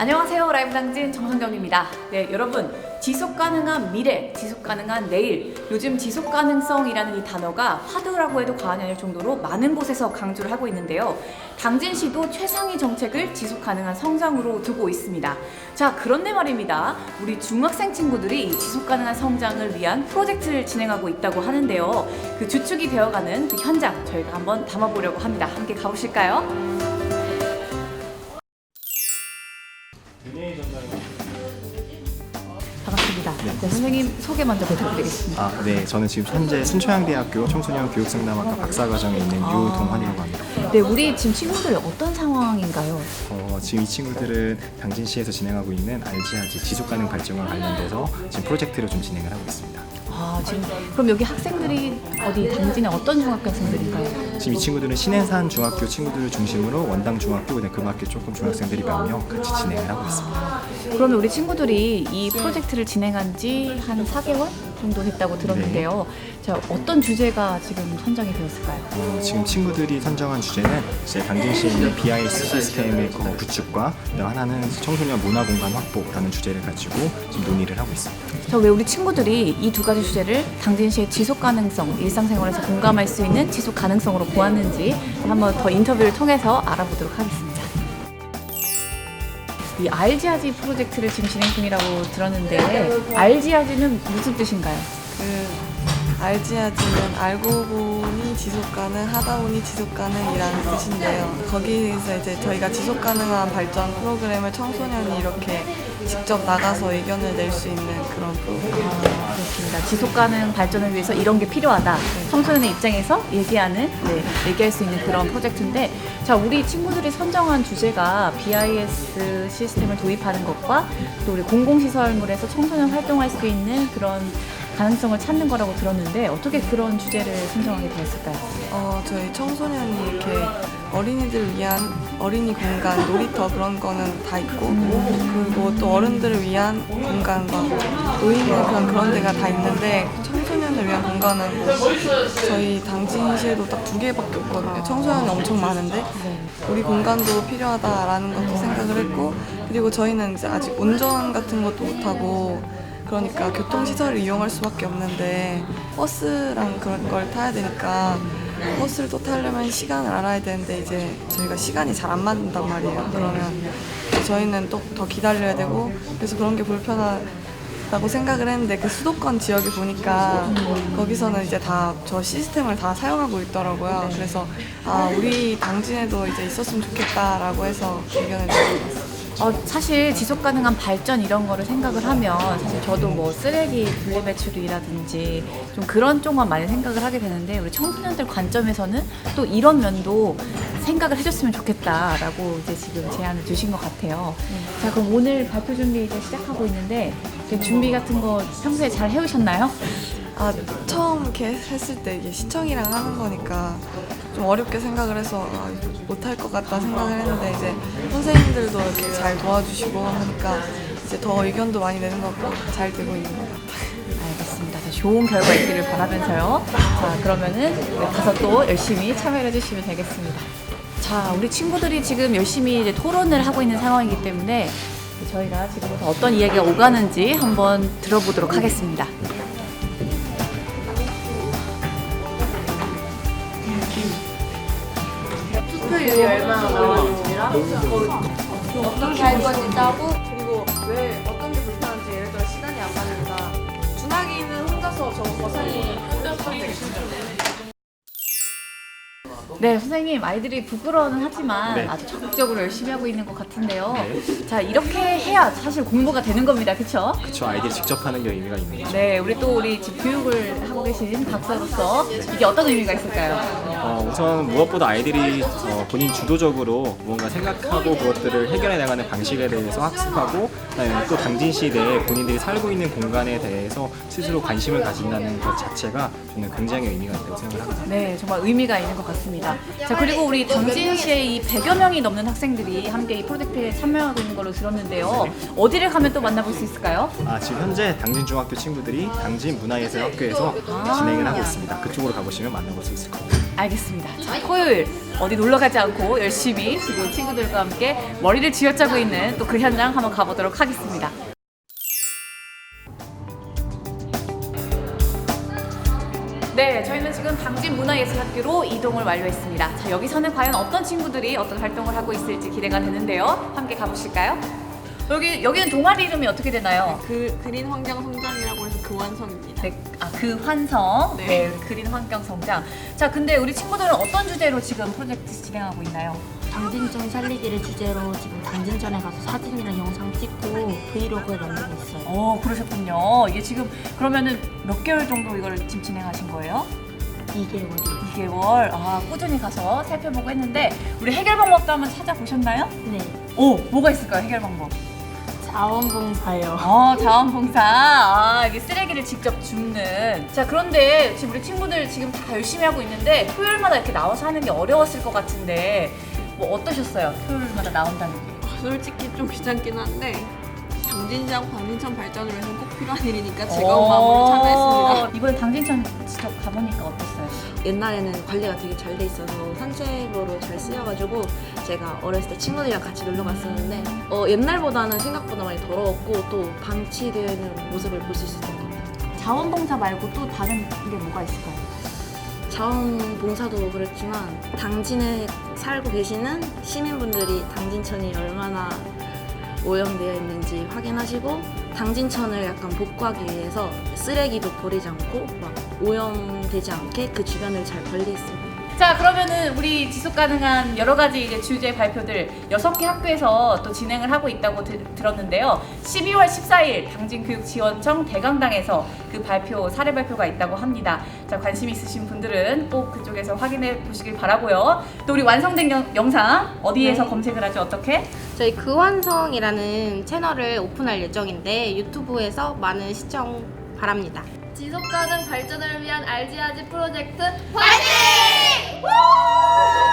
안녕하세요. 라이브 당진 정성경입니다. 네, 여러분. 지속 가능한 미래, 지속 가능한 내일. 요즘 지속 가능성이라는 이 단어가 하드라고 해도 과언이 아닐 정도로 많은 곳에서 강조를 하고 있는데요. 당진시도 최상위 정책을 지속 가능한 성장으로 두고 있습니다. 자, 그런데 말입니다. 우리 중학생 친구들이 이 지속 가능한 성장을 위한 프로젝트를 진행하고 있다고 하는데요. 그 주축이 되어가는 그 현장 저희가 한번 담아보려고 합니다. 함께 가보실까요? 반갑습니다. 네, 선생님 소개 먼저 부탁드리겠습니다. 아, 네. 저는 지금 현재 순천향대학교 청소년 교육상담학과 박사과정에 있는 유동환이라고 합니다. 네, 우리 지금 친구들 어떤 상황인가요? 어, 지금 이 친구들은 당진시에서 진행하고 있는 알지아지 지속가능 발전과 관련돼서 지금 프로젝트를 좀 진행을 하고 있습니다. 아, 지금 그럼 여기 학생들이 어디 당진의 어떤 중학교 학생들일까요? 지금 이 친구들은 신해산 중학교 친구들을 중심으로 원당 중학교, 그다음 그 밖에 조금 중학생들이 몇 명 같이 진행을 하고 있습니다. 그러면 우리 친구들이 이 프로젝트를 진행한 지 한 4개월 정도 됐다고 들었는데요. 자, 어떤 주제가 지금 선정이 되었을까요? 어, 지금 친구들이 선정한 주제는 이제 당진시에 있는 BIS 시스템의 그 구축과 그다음 하나는 청소년 문화 공간 확보라는 주제를 가지고 지금 논의를 하고 있습니다. 자, 왜 우리 친구들이 이 두 가지 주제를 당진시의 지속 가능성, 일상생활에서 공감할 수 있는 지속 가능성으로 보았는지 한번 더 인터뷰를 통해서 알아보도록 하겠습니다. 이 알지아지 프로젝트를 지금 진행 중이라고 들었는데 알지아지는 무슨 뜻인가요? 그 알지아지는 알고 보니 지속 가능, 하다 보니 지속 가능이라는 뜻인데요. 거기서 이제 저희가 지속 가능한 발전 프로그램을 청소년이 이렇게 직접 나가서 의견을 낼 수 있는 그런 프로그램. 아, 그렇습니다. 지속 가능 발전을 위해서 이런 게 필요하다. 청소년의 입장에서 얘기하는, 네, 얘기할 수 있는 그런 프로젝트인데, 자, 우리 친구들이 선정한 주제가 BIS 시스템을 도입하는 것과 또 우리 공공시설물에서 청소년 활동할 수 있는 그런 가능성을 찾는 거라고 들었는데, 어떻게 그런 주제를 선정하게 되었을까요? 어, 저희 청소년이 이렇게 어린이들을 위한 어린이 공간, 놀이터 그런 거는 다 있고, 그리고 또 어른들을 위한 공간과 의미 그런 그런 데가 다 있는데 청소년을 위한 공간은 뭐 저희 당진시에도 딱 두 개밖에 없거든요. 청소년이 엄청 많은데 우리 공간도 필요하다라는 것도 생각을 했고, 그리고 저희는 이제 아직 운전 같은 것도 못하고 그러니까 교통시설을 이용할 수밖에 없는데 버스랑 그런 걸 타야 되니까 버스를 또 타려면 시간을 알아야 되는데 이제 저희가 시간이 잘 안 맞는단 말이에요. 그러면 저희는 또 더 기다려야 되고 그래서 그런 게 불편하다고 생각을 했는데 그 수도권 지역에 보니까 거기서는 이제 다 저 시스템을 다 사용하고 있더라고요. 그래서 아 우리 당진에도 이제 있었으면 좋겠다라고 해서 의견을 드려봤어요. 어, 사실 지속 가능한 발전 이런 거를 생각을 하면 사실 저도 뭐 쓰레기 분리 배출이라든지 좀 그런 쪽만 많이 생각을 하게 되는데 우리 청소년들 관점에서는 또 이런 면도 생각을 해줬으면 좋겠다라고 이제 지금 제안을 주신 것 같아요. 자 그럼 오늘 발표 준비 이제 시작하고 있는데 준비 같은 거 평소에 잘 해오셨나요? 아 처음 이렇게 했을 때 이게 시청이랑 하는 거니까 좀 어렵게 생각을 해서 아, 못할 것 같다 생각을 했는데 이제 선생님들도 이렇게 잘 도와주시고 하니까 이제 더 의견도 많이 내는 것 같고 잘 되고 있는 것 같아요. 알겠습니다. 자, 좋은 결과 있기를 바라면서요. 자, 그러면은 가서 또 열심히 참여를 해주시면 되겠습니다. 자, 우리 친구들이 지금 열심히 이제 토론을 하고 있는 상황이기 때문에 저희가 지금부터 어떤 이야기가 오가는지 한번 들어보도록 하겠습니다. 투표율이 얼마나 나오는지랑 어떻게 할 건지 짜고 그리고 왜 어떤 게 불편한지 예를 들어 시간이 안 맞는다. 준하기는 혼자서 저 거사리 혼자서 네, 선생님, 아이들이 부끄러워는 하지만 네. 아주 적극적으로 열심히 하고 있는 것 같은데요. 자, 이렇게 해야 사실 공부가 되는 겁니다. 그쵸? 그쵸 아이들이 직접 하는 게 의미가 있는 거죠. 네, 우리 또 우리 지금 교육을 하고 계신 박사로서 이게 어떤 의미가 있을까요? 어, 우선 무엇보다 아이들이 어, 본인 주도적으로 뭔가 생각하고 그것들을 해결해 나가는 방식에 대해서 학습하고 그다음에 또 당진시 내에 본인들이 살고 있는 공간에 대해서 스스로 관심을 가진다는 것 자체가 저는 굉장히 의미가 있다고 생각을 합니다. 네, 정말 의미가 있는 것 같습니다. 맞습니다. 자 그리고 우리 당진시에 이 100여 명이 넘는 학생들이 함께 이 프로젝트에 참여하고 있는 걸로 들었는데요. 어디를 가면 또 만나볼 수 있을까요? 아, 지금 현재 당진 중학교 친구들이 당진 문화예술 학교에서 진행을 하고 있습니다. 그쪽으로 가보시면 만나볼 수 있을 겁니다. 알겠습니다. 자, 토요일 어디 놀러 가지 않고 열심히 지금 친구들과 함께 머리를 쥐어짜고 있는 또 그 현장 한번 가보도록 하겠습니다. 네, 저희는 지금 당진 문화예술학교로 이동을 완료했습니다. 자, 여기서는 과연 어떤 친구들이 어떤 활동을 하고 있을지 기대가 되는데요. 함께 가보실까요? 여기 여기는 동아리 이름이 어떻게 되나요? 그 그린 환경 성장이라고 해서 그 완성입니다. 네, 아, 그 환성, 네. 네. 그린 환경 성장. 자, 근데 우리 친구들은 어떤 주제로 지금 프로젝트 진행하고 있나요? 당진천 살리기를 주제로 지금 당진천에 가서 사진이랑 영상 찍고 브이로그를 만들고 있어요. 어, 그러셨군요. 이게 지금 그러면은 몇 개월 정도 이걸 지금 진행하신 거예요? 2개월이요. 2개월. 아, 꾸준히 가서 살펴보고 했는데 우리 해결 방법도 한번 찾아보셨나요? 네. 오, 뭐가 있을까요? 해결 방법. 자원봉사요. 어, 자원봉사. 아, 이게 쓰레기를 직접 줍는. 자, 그런데 지금 우리 친구들 지금 다 열심히 하고 있는데 토요일마다 이렇게 나와서 하는 게 어려웠을 것 같은데 뭐 어떠셨어요? 토요일마다 나온다는 게. 솔직히 좀 귀찮긴 한데 당진시하고 당진천 발전을 위해서 꼭 필요한 일이니까 즐거운 마음으로 참여했습니다. 이번에 당진천 직접 가보니까 어땠어요? 옛날에는 관리가 되게 잘 돼 있어서 산책로로 잘 쓰여가지고 제가 어렸을 때 친구들이랑 같이 놀러 갔었는데 어, 옛날보다는 생각보다 많이 더러웠고 또 방치되는 모습을 볼 수 있었던 것 같아요. 자원봉사 말고 또 다른 게 뭐가 있을까요? 자원봉사도 그렇지만 당진에 살고 계시는 시민분들이 당진천이 얼마나 오염되어 있는지 확인하시고 당진천을 약간 복구하기 위해서 쓰레기도 버리지 않고 막 오염되지 않게 그 주변을 잘 관리했습니다. 자 그러면은 우리 지속 가능한 여러 가지 이제 주제 발표들 여섯 개 학교에서 또 진행을 하고 있다고 들, 들었는데요. 12월 14일 당진 교육지원청 대강당에서 그 발표 사례 발표가 있다고 합니다. 자 관심 있으신 분들은 꼭 그쪽에서 확인해 보시길 바라고요. 또 우리 완성된 영, 영상 어디에서 네. 검색을 하죠? 어떻게? 저희 그완성이라는 채널을 오픈할 예정인데 유튜브에서 많은 시청 바랍니다. 지속가능 발전을 위한 RG아지 프로젝트 화이팅! Woo!